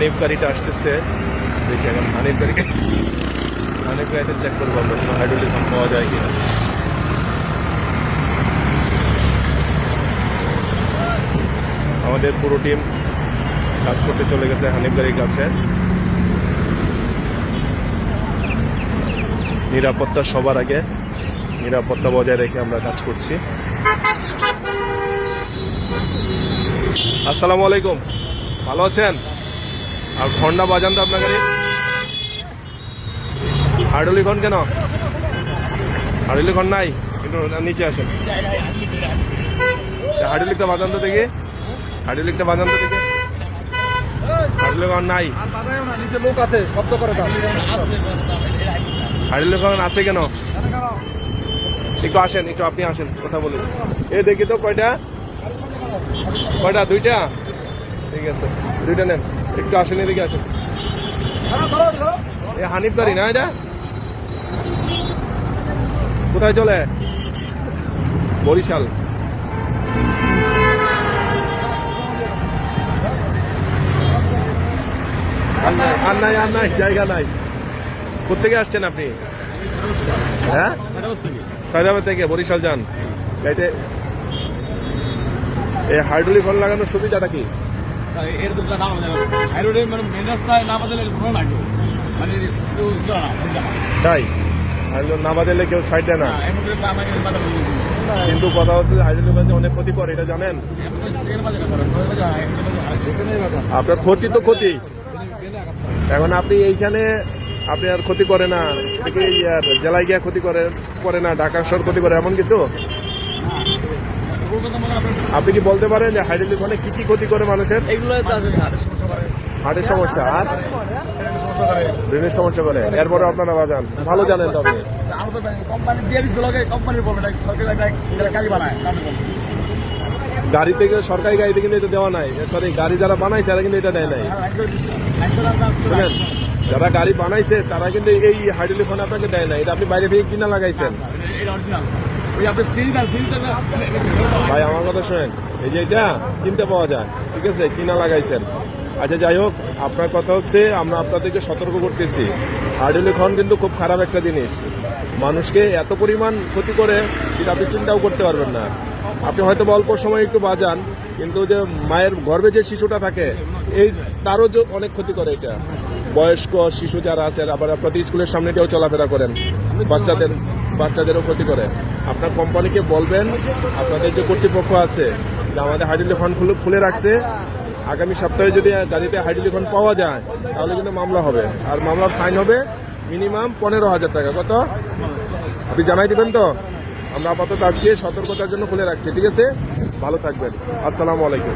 হানিফ গাড়িটা আসতেছে। দেখি এখন হানিফ গাড়িকে হানিফ গাড়িতে চেক করব আমরা পাম্প পাওয়া যায় কিনা। আমাদের পুরো টিম কাজ করতে চলে গেছে হানিফ গাড়ির কাছে। নিরাপত্তা সবার আগে। নিরাপত্তা বজায় রেখে আমরা কাজ করছি। আসসালামু আলাইকুম। ভালো আছেন? আর ঘণ্টা বাজান তো আপনার গাড়ি হার্ডলি খন কেন? হার্ডলি খন নাই? কিন্তু নিচে আসেন। হার্ডলিকটা বাজান তো দেখি। হার্ডলিকটা বাজান তো দেখি। নাই। আছে আছে কেন? আসেন আপনি কথা এ, দেখি তো কয়টা? কয়টা? দুইটা? ঠিক আছে, দুইটা নেন। একটু আসেন এদিকে আসেন। এ হানিফ গাড়ি না এটা? কোথায় চলে? বরিশাল। আর নাই, আর নাই জায়গা নাই। কোথেকে আসছেন আপনি? হ্যাঁ? সাইদাবাদ থেকে। বরিশাল যান। এই হাইড্রোলিক হল লাগানোর সুবিধাটা কি? জানো হাইরোডে মানে মেন। তাই? কেউ সাইড না। বলি। কিন্তু কথা হচ্ছে হাইড্রোলিক বাজে অনেক ক্ষতি করে এটা জানেন? হ্যাঁ, বাজে। আপনার ক্ষতি তো ক্ষতি। এখন আপনি এইখানে আপনি আর ক্ষতি করে না। জেলায় গিয়ে ক্ষতি করে করে না ঢাকা শহর ক্ষতি করে এমন কিছু কলকাতা মনে হয় আপনার- আপনি কি বলতে পারেন যে হাইড্রোলিক হলে কি কি ক্ষতি করে মানুষের? হার্টের সমস্যা আর? ব্রেনের সমস্যা করে। এরপরে আপনারা বাজান। ভালো জানেন তো কোম্পানি দিয়ে দিচ্ছে লোকে কোম্পানির বলবে না সরকারি গাড়ি থেকে গাড়িতে কিন্তু এটা দেওয়া নাই। সরি গাড়ি যারা বানাইছে তারা কিন্তু এটা দেয় নাই। শুনেন যারা গাড়ি বানাইছে তারা কিন্তু এই হাইড্রোলিক ফোন আপনাকে দেয় না এটা আপনি বাইরে থেকে কিনা লাগাইছেন। ভাই, আমার কথা শোনেন। এই যে এটা কিনতে পাওয়া যায়, ঠিক আছে? কিনা লাগাইছেন। আচ্ছা যাই হোক, আপনার কথা হচ্ছে, আমরা আপনাদেরকে সতর্ক করতেছি। হাইড্রোলিক কিন্তু খুব খারাপ একটা জিনিস। মানুষকে এত পরিমাণ ক্ষতি করে যেটা আপনি চিন্তাও করতে পারবেন না। আপনি হয়তো অল্প সময় একটু বাজান, কিন্তু যে মায়ের গর্ভে যে শিশুটা থাকে, এই তারও যে অনেক ক্ষতি করে এটা। বয়স্ক শিশু যারা আছে, আবার আপনার তো স্কুলের সামনে দিয়েও চলাফেরা করেন। বাচ্চাদের বাচ্চাদেরও ক্ষতি করে। আপনার কোম্পানিকে বলবেন, আপনাদের যে কর্তৃপক্ষ আছে, যে আমাদের হাইড্রোলিক ফান্ড খুলে রাখছে, আগামী সপ্তাহে যদি গাড়িতে হাইড্রোলিক ফান্ড পাওয়া যায়, তাহলে কিন্তু মামলা হবে। আর মামলার ফাইন হবে মিনিমাম পনেরো হাজার টাকা। কত? আপনি জানাই দেবেন তো? আমরা আপাতত আজকে সতর্কতার জন্য খুলে রাখছি, ঠিক আছে? ভালো থাকবেন। আসসালামু আলাইকুম।